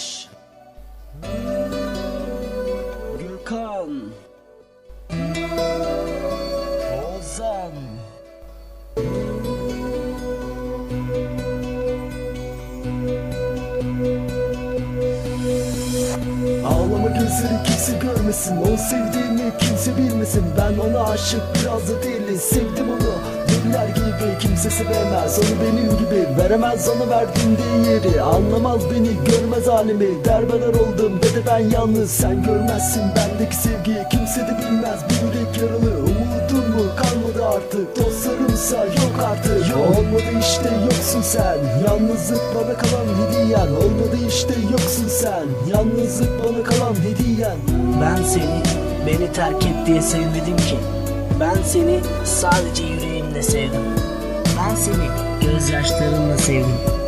Barış Gökhan Ozan. Ağlama gözleri kimse görmesin. Onu sevdiğimi kimse bilmesin. Ben ona aşık biraz da değilim. Sevdim onu deliler gibi Kimse sevemez onu benim gibi Veremez ona verdiğim değeri. Anlamaz beni görmez halimi Derbeder oldum dedi ben yalnız. Sen görmezsin bendeki sevgiyi Kimse de bilmez. Bir yürek yaralı Umudum mu? Kalmadı artık Dostlarımsa yok artık. Yok. Olmadı işte yoksun sen. Yalnızlık bana kalan hediyen Olmadı işte yoksun sen. Yalnızlık bana kalan hediyen. Ben seni beni terk et diye sevmedim ki. Ben seni sadece yüreğimle sevdim. Ben seni gözyaşlarımla sevdim.